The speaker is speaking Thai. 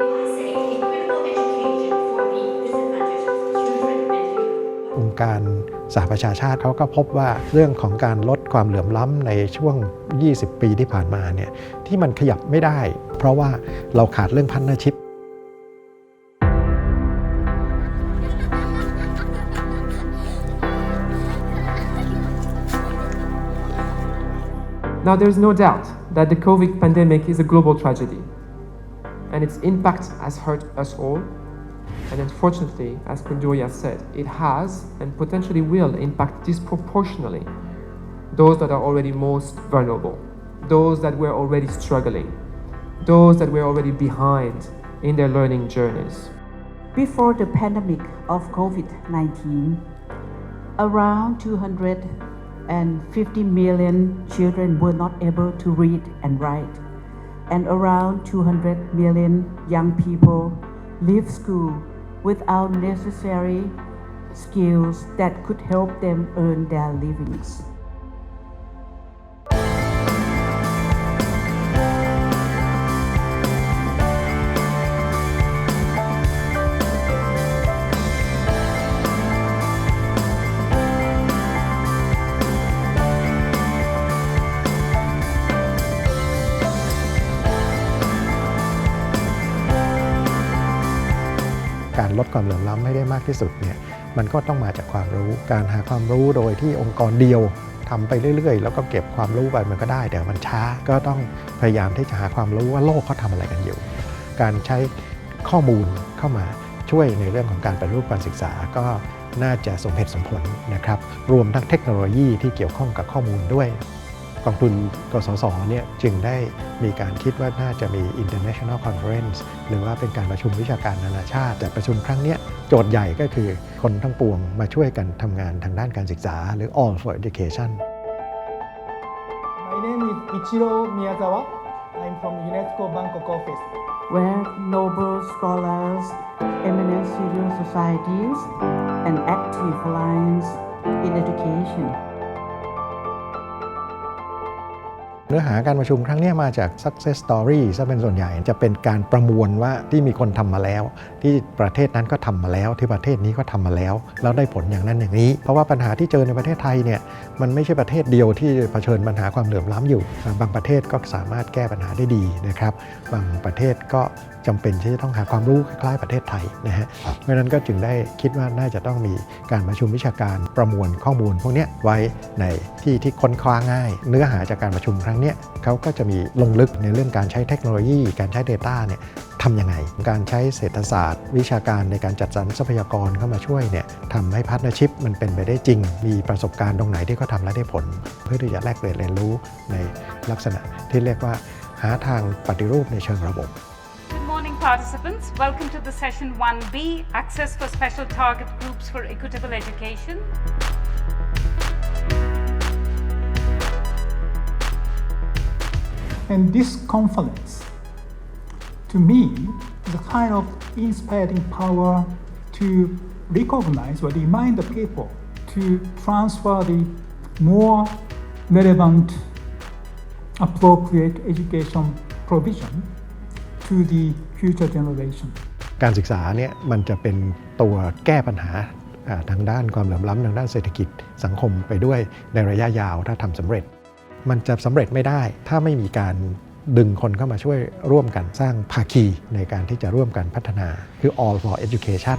องค์การสหประชาชาติเขาก็พบว่าเรื่องของการลดความเหลื่อมล้ำในช่วง 20 ปีที่ผ่านมาเนี่ยที่มันขยับไม่ได้ เพราะว่าเราขาดเรื่องพันธชิพ Now, there's no doubt that the COVID pandemic is a global tragedy, and its impact has hurt us all. And unfortunately, as Kunjoya said, it has and potentially will impact disproportionately those that are already most vulnerable, those that were already struggling, those that were already behind in their learning journeys. Before the pandemic of COVID 19, around 250 million children were not able to read and write, and around 200 million young people leave school without necessary skills that could help them earn their livings. การลดความเหลื่อมล้ำให้ได้มากที่สุดเนี่ยมันก็ต้องมาจากความรู้ การหาความรู้โดยที่องค์กรเดียวทำไปเรื่อยๆ แล้วก็เก็บความรู้ไปมันก็ได้แต่มันช้าก็ต้องพยายามที่จะหาความรู้ว่าโลกเขาทำอะไรกันอยู่ การใช้ข้อมูลเข้ามาช่วยในเรื่องของการปฏิรูปการศึกษาก็น่าจะสมเหตุสมผลนะครับ รวมทั้งเทคโนโลยีที่เกี่ยวข้องกับข้อมูลด้วย กองทุนกสศเนี่ยจึงได้มีการคิดว่าน่าจะมี international conference หรือว่าเป็นการประชุมวิชาการนานาชาติ แต่ประชุมครั้งเนี้ยโจทย์ใหญ่ก็คือคนทั้งปวงมาช่วยกันทำงานทางด้านการศึกษา หรือ all for education My name is Ichiro Miyazawa. I'm from UNESCO Bangkok office. where Nobel scholars, eminent civil societies, and active alliance in education เนื้อหาการประชุมครั้งนี้มาจาก success story ซะเป็นส่วนใหญ่จะเป็นการประมวลว่าที่มีคนทำมาแล้ว ที่ประเทศนั้นก็ทำมาแล้ว ที่ประเทศนี้ก็ทำมาแล้ว แล้วได้ผลอย่างนั้นอย่างนี้ เพราะว่าปัญหาที่เจอในประเทศไทยเนี่ยมันไม่ใช่ประเทศเดียวที่เผชิญปัญหาความเหลื่อมล้ำอยู่ บางประเทศก็สามารถแก้ปัญหาได้ดีนะครับบางประเทศก็จำเป็นที่จะต้องหาความรู้คล้ายๆประเทศไทยนะฮะเพราะนั้นก็จึงได้คิดว่าน่าจะต้องมีการประชุมวิชาการประมวลข้อมูล พวกนี้ไว้ในที่ที่ค้นคว้าง่าย เนื้อหาจากการประชุมครั้งเนี้ยเขาก็จะมีลงลึกในเรื่องการใช้เทคโนโลยี การใช้ Data เนี่ยทำยังไง การใช้เศรษฐศาสตร์ วิชาการในการจัดสรรทรัพยากรเข้ามาช่วยเนี่ยทำให้พาร์ทเนอร์ชิพมันเป็นไปได้จริง มีประสบการณ์ตรงไหนที่เขาทำแล้วได้ผล เพื่อที่จะแลกเปลี่ยนเรียนรู้ในลักษณะที่เรียกว่าหาทางปฏิรูปในเชิงระบบ Good morning, participants. Welcome to the session 1B Access for Special Target Groups for Equitable Education. And this conference, to me, is a kind of inspiring power to recognize or remind the people to transfer the more relevant, appropriate education provision to the future generation. การศึกษาเนี่ยมันจะเป็นตัวแก้ปัญหาทางด้านความเหลื่อมล้ำทางด้านเศรษฐกิจสังคมไปด้วยในระยะยาวถ้าทำสำเร็จ มันจะสำเร็จไม่ได้ ถ้าไม่มีการดึงคนเข้ามาช่วยร่วมกันสร้างภาคีในการที่จะร่วมกันพัฒนาคือ all for education